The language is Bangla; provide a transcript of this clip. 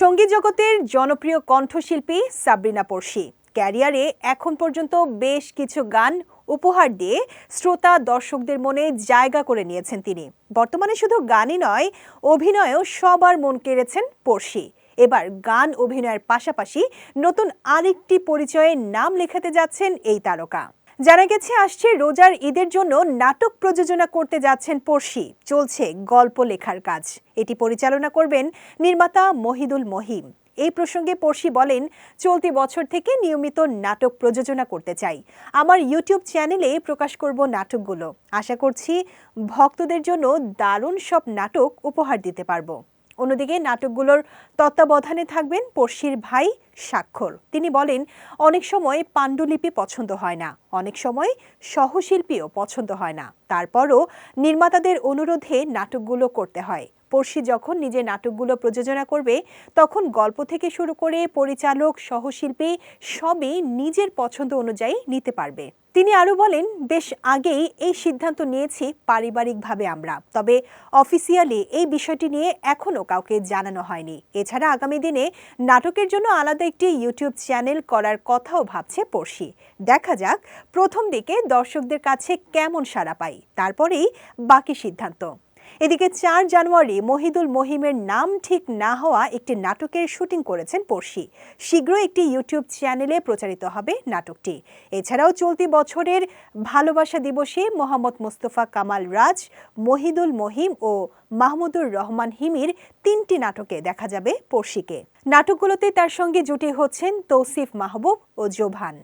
সংগীত জগতের জনপ্রিয় কণ্ঠশিল্পী সাবরিনা পড়শি ক্যারিয়ারে এখন পর্যন্ত বেশ কিছু গান উপহার দিয়ে শ্রোতা দর্শকদের মনে জায়গা করে নিয়েছেন তিনি। বর্তমানে শুধু গানই নয়, অভিনয়েও সবার মন কেড়েছেন পড়শি এবার গান অভিনয়ের পাশাপাশি নতুন আরেকটি পরিচয়ে নাম লেখাতে যাচ্ছেন এই তারকা। জানা গেছে, আসছে রোজার ঈদের জন্য নাটক প্রযোজনা করতে যাচ্ছেন পড়শি। চলছে গল্প লেখার কাজ। এটি পরিচালনা করবেন নির্মাতা মহিদুল মহিম। এই প্রসঙ্গে পড়শি বলেন, চলতি বছর থেকে নিয়মিত নাটক প্রযোজনা করতে চাই। আমার ইউটিউব চ্যানেলে প্রকাশ করব নাটকগুলো। আশা করছি, ভক্তদের জন্য দারুণ সব নাটক উপহার দিতে পারব। অন্যদিকে নাটকগুলোর তত্ত্বাবধানে থাকবেন পড়শির ভাই স্বাক্ষর। তিনি বলেন, অনেক সময় পাণ্ডুলিপি পছন্দ হয় না, অনেক সময় সহশিল্পীও পছন্দ হয় না। তারপরও নির্মাতাদের অনুরোধে নাটকগুলো করতে হয়। পড়শি যখন নিজের নাটকগুলো প্রযোজনা করবে, তখন গল্প থেকে শুরু করে পরিচালক, সহশিল্পী সবই নিজের পছন্দ অনুযায়ী নিতে পারবে। তিনি আরও বলেন, বেশ আগেই এই সিদ্ধান্ত নিয়েছি, পারিবারিকভাবে আমরা। তবে অফিসিয়ালি এই বিষয়টি নিয়ে এখনও কাউকে জানানো হয়নি। এছাড়া আগামী দিনে নাটকের জন্য আলাদা একটি ইউটিউব চ্যানেল করার কথাও ভাবছে পড়শি। দেখা যাক, প্রথম দিকে দর্শকদের কাছে কেমন সাড়া পাই। তারপরেই বাকি সিদ্ধান্ত। এদিকে চার জানুয়ারি মহিদুল মহিমের নাম ঠিক না হওয়া একটি নাটকের শুটিং করেছেন পড়শি। শীঘ্রই একটি ইউটিউব চ্যানেলে প্রচারিত হবে নাটকটি। এছাড়াও চলতি বছরের ভালোবাসা দিবসে মোহাম্মদ মোস্তফা কামাল রাজ, মহিদুল মহিম ও মাহমুদুর রহমান হিমির তিনটি নাটকে দেখা যাবে পড়শিকে। নাটকগুলোতে তার সঙ্গে জুটি হচ্ছেন তৌসিফ মাহবুব ও জোভান।